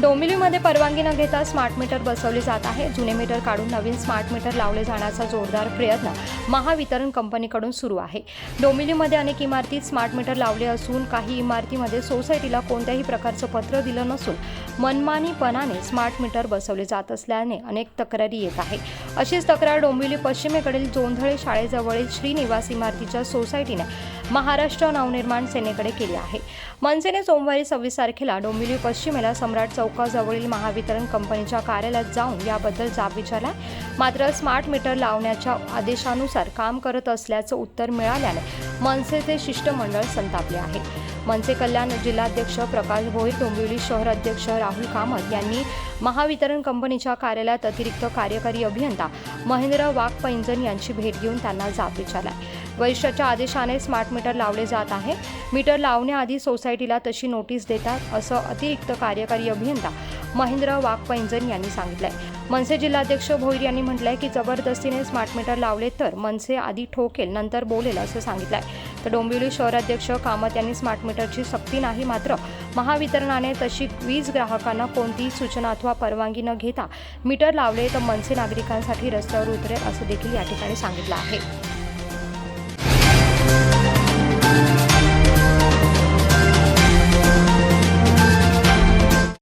डोंबिवलीमध्ये परवानगी न घेता स्मार्ट मीटर बसवले जात आहे. जुने मीटर काढून नवीन स्मार्ट मीटर लावले जाण्याचा जोरदार प्रयत्न महावितरण कंपनीकडून सुरू आहे. डोंबिवलीमध्ये अनेक इमारतीत स्मार्ट मीटर लावले असून काही इमारतीमध्ये सोसायटीला कोणत्याही प्रकारचं पत्र दिलं नसून मनमानीपणाने स्मार्ट मीटर बसवले जात असल्याने अनेक तक्रारी येत आहे. अशीच तक्रार डोंबिवली पश्चिमेकडील जोंधळे शाळेजवळील श्रीनिवास इमारतीच्या सोसायटीने महाराष्ट्र नवनिर्माण सेनेकडे केली आहे. मनसेने सोमवारी सव्वीस तारखेला डोंबिवली पश्चिमेला सम्राट चौकाजवळील महावितरण कंपनीच्या कार्यालयात जाऊन याबद्दल जाब विचारला. मात्र स्मार्ट मीटर लावण्याच्या आदेशानुसार काम करत असल्याचं उत्तर मिळाल्याने मनसेचे शिष्टमंडळ संतापले आहे. मनसे कल्याण जिल्हाध्यक्ष प्रकाश भोईर डोंबिवली शहर अध्यक्ष राहुल कामत यांनी महावितरण कंपनीच्या कार्यालयात अतिरिक्त कार्यकारी अभियंता महेंद्र वाघपैंजन यांची भेट घेऊन त्यांना जाब विचारला. वरिष्ठाच्या आदेशाने स्मार्ट मीटर लावले जात आहे. मीटर लावण्याआधी सोसायटीला तशी नोटीस देतात असं अतिरिक्त कार्यकारी अभियंता महेंद्र वाघपैंजन यांनी सांगितलंय. मनसे जिल्हाध्यक्ष भोईर यांनी म्हटलंय की जबरदस्तीने स्मार्ट मीटर लावले तर मनसे आधी ठोकेल नंतर बोलेल असं सांगितलंय. तर डोंबिवली शहराध्यक्ष कामत यांनी स्मार्ट मीटरची सक्ती नाही मात्र महावितरणाने तशी वीज ग्राहकांना कोणतीही सूचना अथवा परवानगी न घेता मीटर लावले तर मनसे नागरिकांसाठी रस्त्यावर उतरेल असं देखील या ठिकाणी सांगितलं आहे.